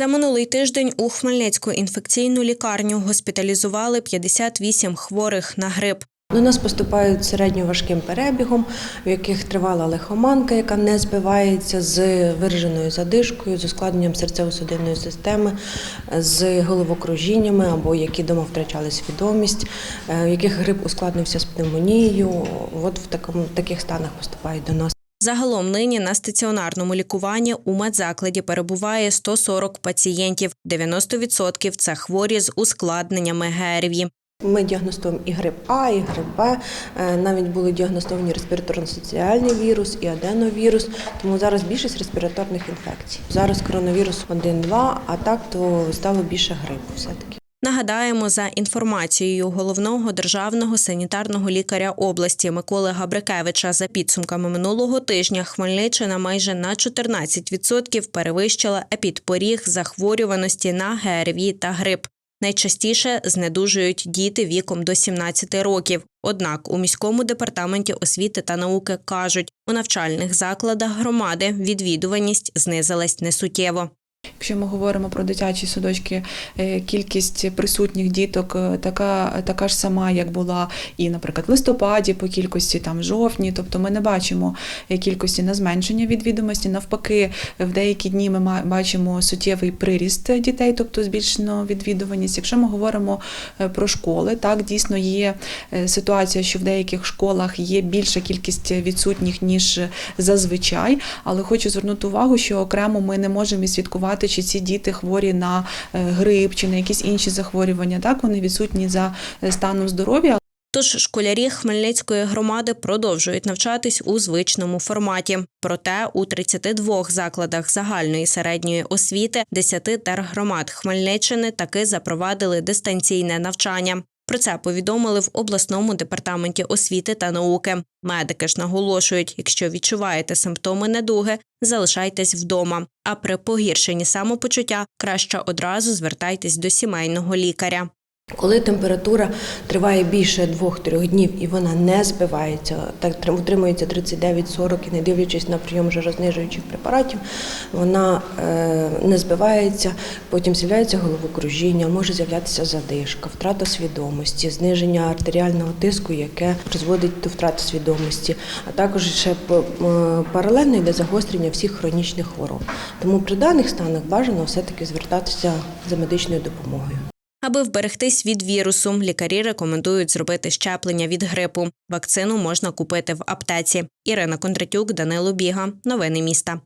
За минулий тиждень у Хмельницьку інфекційну лікарню госпіталізували 58 хворих на грип. До нас поступають середньоважким перебігом, в яких тривала лихоманка, яка не збивається з вираженою задишкою, з ускладненням серцево-судинної системи, з головокружіннями або які дома втрачали свідомість, е, в яких грип ускладнився з пневмонією. От в такому таких станах поступають до нас. Загалом нині на стаціонарному лікуванні у медзакладі перебуває 140 пацієнтів. 90% – це хворі з ускладненнями ГРВІ. Ми діагностуємо і грип А, і грип Б. Е, Навіть були діагностовані респіраторно-соціальний вірус і аденовірус. Тому зараз більшість респіраторних інфекцій. Зараз коронавірус 1-2, а так то стало більше грипу все-таки. Нагадаємо, за інформацією головного державного санітарного лікаря області Миколи Габрикевича, за підсумками минулого тижня Хмельниччина майже на 14% перевищила епідпоріг захворюваності на ГРВІ та грип. Найчастіше знедужують діти віком до 17 років. Однак у міському департаменті освіти та науки кажуть, у навчальних закладах громади відвідуваність знизилась несуттєво. Якщо ми говоримо про дитячі садочки, е, кількість присутніх діток е, така, така ж сама, як була і, наприклад, в листопаді по кількості там жовтні. Тобто ми не бачимо е, кількості на зменшення відвідомості. Навпаки, в деякі дні ми бачимо суттєвий приріст дітей, тобто збільшено відвідуваність. Якщо ми говоримо про школи, так дійсно є ситуація, що в деяких школах є більша кількість відсутніх ніж зазвичай. Але хочу звернути увагу, що окремо ми не можемо відслідкувати, чи ці діти хворі на е, грип чи на якісь інші захворювання. Так вони відсутні за е, станом здоров'я. Тож школярі Хмельницької громади продовжують навчатись у звичному форматі. Проте у 32 закладах загальної середньої освіти 10 тергромад Хмельниччини таки запровадили дистанційне навчання. Про це повідомили в обласному департаменті освіти та науки. Медики ж наголошують, якщо відчуваєте симптоми недуги, залишайтесь вдома. А при погіршенні самопочуття краще одразу звертайтесь до сімейного лікаря. Коли температура триває більше 2-3 днів і вона не збивається, так трим- утримується 39-40 і не дивлячись на прийом жарознижуючих препаратів, вона е, не збивається, потім з'являється головокружіння, може з'являтися задишка, втрата свідомості, зниження артеріального тиску, яке призводить до втрати свідомості, а також ще паралельно йде загострення всіх хронічних хвороб. Тому при даних станах бажано все-таки звертатися за медичною допомогою. Аби вберегтись від вірусу, лікарі рекомендують зробити щеплення від грипу. Вакцину можна купити в аптеці. Ірина Кондратюк, Данило Біга. Новини міста.